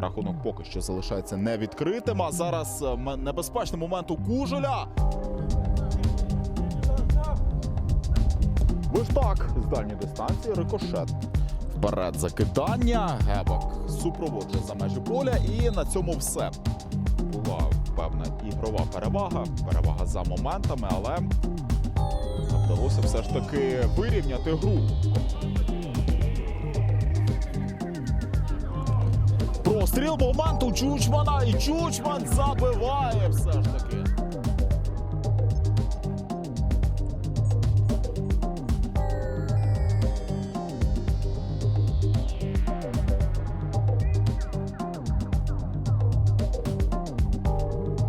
Рахунок поки що залишається невідкритим. А зараз е, небезпечний момент у Кужеля. Виштак з дальньої дистанції рикошет. Вперед закидання. Гебок супроводжує за межі поля. І на цьому все. Була певна ігрова перевага. Перевага за моментами, але вдалося все ж таки вирівняти гру. Простріл момент у Чучмана і Чучман забиває все ж таки.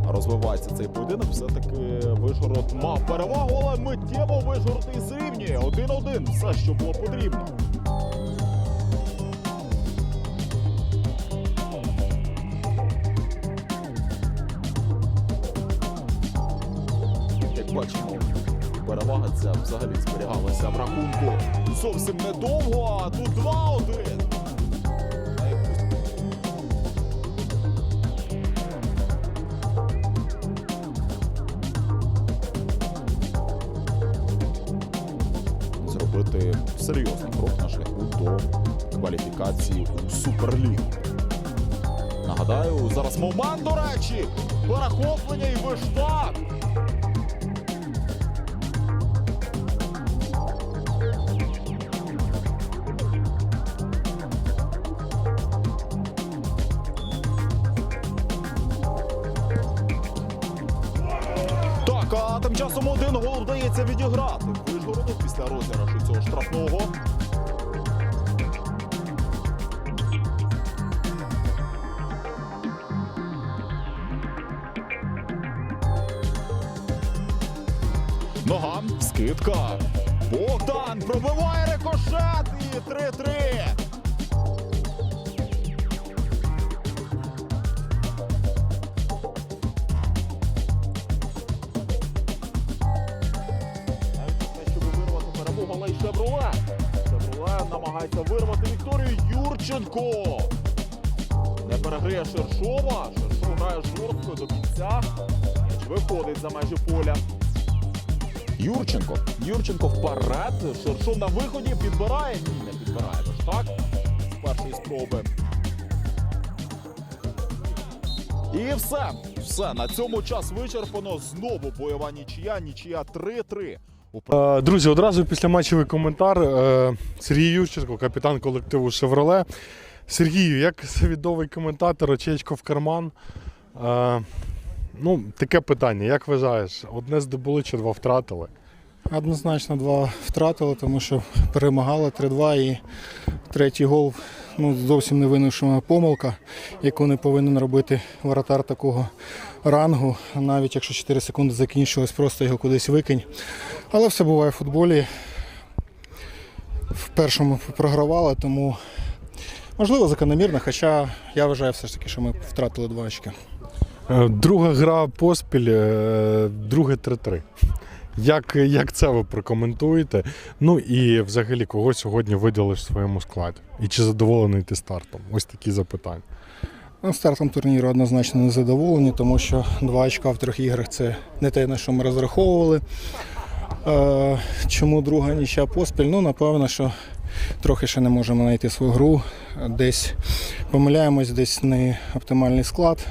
Розвивається цей поєдинок, все-таки Вишгород мав перевагу, але миттєво Вишгород і зрівнює. Один-один. Все, що було потрібно. Ця взагалі зберігалася в рахунку зовсім недовго, а тут 2-1. Зробити серйозний крок на шляху до кваліфікації у Суперлігу. Нагадаю, зараз момент, до речі, перехоплення і виштак. Тим часом один гол вдається відіграти. Вишгороду після розіграшу цього штрафного. Нога, скидка. Богдан пробиває рикошет і 3-3. Але й Шевроле. Шевроле намагається вирвати Вікторію Юрченко. Не переграє Шершова. Шершов грає жорстко до кінця. Виходить за межі поля. Юрченко. Юрченко вперед. Шершов на виході підбирає. Ні, не підбирає. Тож так. З першої спроби. І все. Все. На цьому час вичерпано. Знову бойова нічия. Нічия 3-3. Е, Друзі, одразу після матчевий коментар. Е, Сергій Ющенко, капітан колективу Шевроле. Сергію, як свідовий коментатор, очечко в карман. Е, Ну, таке питання. Як вважаєш, одне здобули чи два втратили? Однозначно два втратили, тому що перемагали 3-2 і третій гол ну, зовсім не винушена помилка, яку не повинен робити воротар такого рангу. Навіть якщо 4 секунди закінчилось, просто його кудись викинь. Але все буває в футболі. В першому програвали, тому можливо закономірно, хоча я вважаю все ж таки, що ми втратили два очки. Е, Друга гра поспіль, е, друге 3-3. Як, як це ви прокоментуєте? Ну і взагалі, кого сьогодні виділиш в своєму складі? І чи задоволений ти стартом? Ось такі запитання. Ну, Стартом турніру однозначно не задоволені, тому що два очка в трьох іграх це не те, на що ми розраховували. Е, чому друга нічия поспіль? Ну, напевно, що трохи ще не можемо знайти свою гру. Десь помиляємось, десь не оптимальний склад.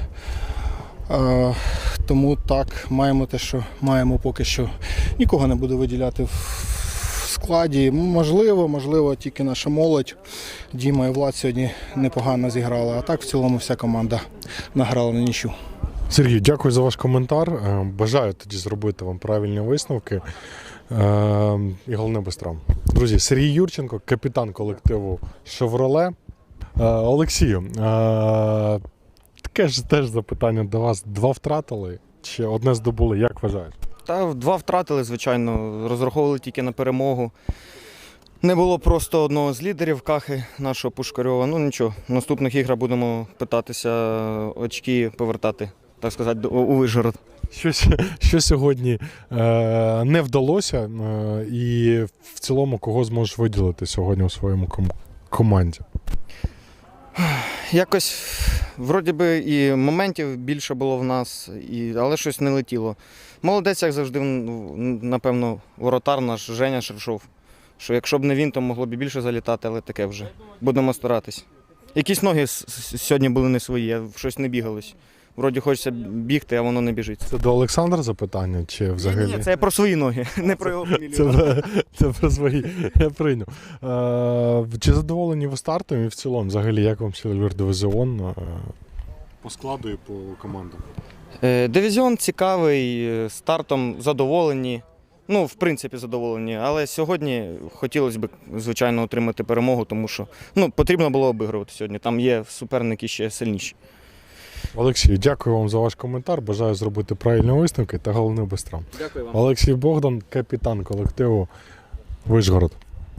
Е, тому так, маємо те, що маємо поки що. Нікого не буду виділяти в складі. Можливо, можливо, тільки наша молодь. Діма і Влад сьогодні непогано зіграли. А так в цілому вся команда награла на нічю. Сергій, дякую за ваш коментар. Е, Бажаю тоді зробити вам правильні висновки. Е, І головне без травм. Друзі, Сергій Юрченко, капітан колективу Шевроле. Е, Олексію, таке ж теж запитання до вас. Два втратили чи одне здобули? Як вважаєш? Та два втратили, звичайно, розраховували тільки на перемогу. Не було просто одного з лідерів Кахи, нашого Пушкарьова. Ну нічого, в наступних іграх будемо питатися очки повертати, так сказати, у Вижгород. Що, що сьогодні е, не вдалося, е, і в цілому кого зможеш виділити сьогодні у своєму ком- команді? Якось, вроді би, і моментів більше було в нас, і, але щось не летіло. Молодець, як завжди, напевно, воротар наш Женя Шершов. Що якщо б не він, то могло б більше залітати, але таке вже. Будемо старатись. Якісь ноги сьогодні були не свої, щось не бігалось. Вроді хочеться бігти, а воно не біжить. Це до Олександра запитання, чи взагалі? Ні, ні, це про свої ноги, не про його фамілію. Це, це про свої я прийняв. Е, чи задоволені ви стартом і в цілому? Взагалі, як вам Сільвер Дивізіон е, по складу і по командам? Е, Дивізіон цікавий, стартом задоволені. Ну, в принципі, задоволені. Але сьогодні хотілося б, звичайно, отримати перемогу, тому що ну, потрібно було обігрувати сьогодні. Там є суперники ще сильніші. Олексій, дякую вам за ваш коментар. Бажаю зробити правильні висновки та головне без травм. Дякую вам. Олексій Богдан, капітан колективу Вишгород.